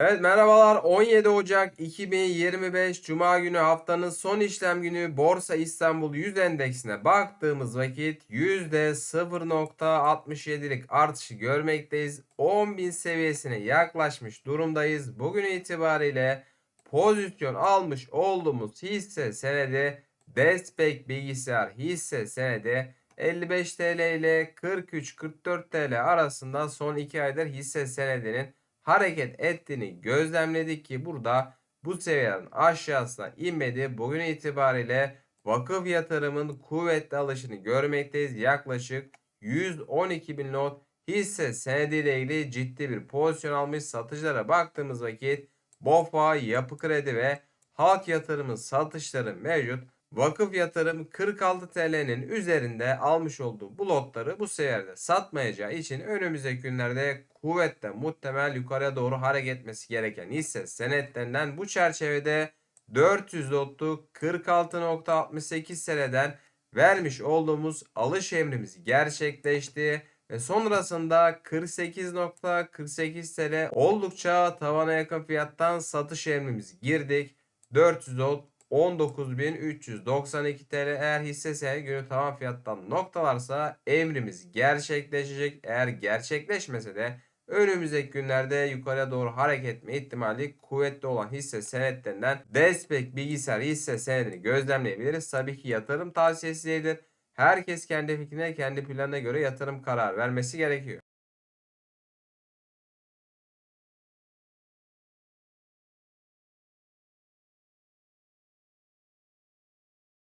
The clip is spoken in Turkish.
Evet merhabalar 17 Ocak 2025 Cuma günü haftanın son işlem günü Borsa İstanbul 100 endeksine baktığımız vakit %0.67'lik artışı görmekteyiz. 10.000 seviyesine yaklaşmış durumdayız. Bugün itibariyle pozisyon almış olduğumuz hisse senedi Despek Bilgisayar hisse senedi 55 TL ile 43-44 TL arasında son 2 aydır hisse senedinin hareket ettiğini gözlemledik ki burada bu seviyenin aşağısına inmedi. Bugün itibariyle vakıf yatırımın kuvvetli alışını görmekteyiz. Yaklaşık 112 bin lot hisse senediyle ilgili ciddi bir pozisyon almış satıcılara baktığımız vakit BOFA, Yapı Kredi ve Halk Yatırımı satışları mevcut. Vakıf yatırım 46 TL'nin üzerinde almış olduğu bu lotları bu seviyede satmayacağı için önümüzdeki günlerde kuvvetle muhtemel yukarıya doğru hareket etmesi gereken hisse senetlerinden bu çerçevede 400 lotluk 46.68 TL'den vermiş olduğumuz alış emrimiz gerçekleşti ve sonrasında 48.48 TL oldukça tavana yakın fiyattan satış emrimiz girdik. 400 lot 19.392 TL eğer hisse senedi günü tavan fiyattan noktalarsa emrimiz gerçekleşecek. Eğer gerçekleşmese de önümüzdeki günlerde yukarıya doğru hareket etme ihtimali kuvvetli olan hisse senetlerinden Despek bilgisayar hisse senedini gözlemleyebiliriz. Tabii ki yatırım tavsiyesi değildir. Herkes kendi fikrine, kendi planına göre yatırım karar vermesi gerekiyor.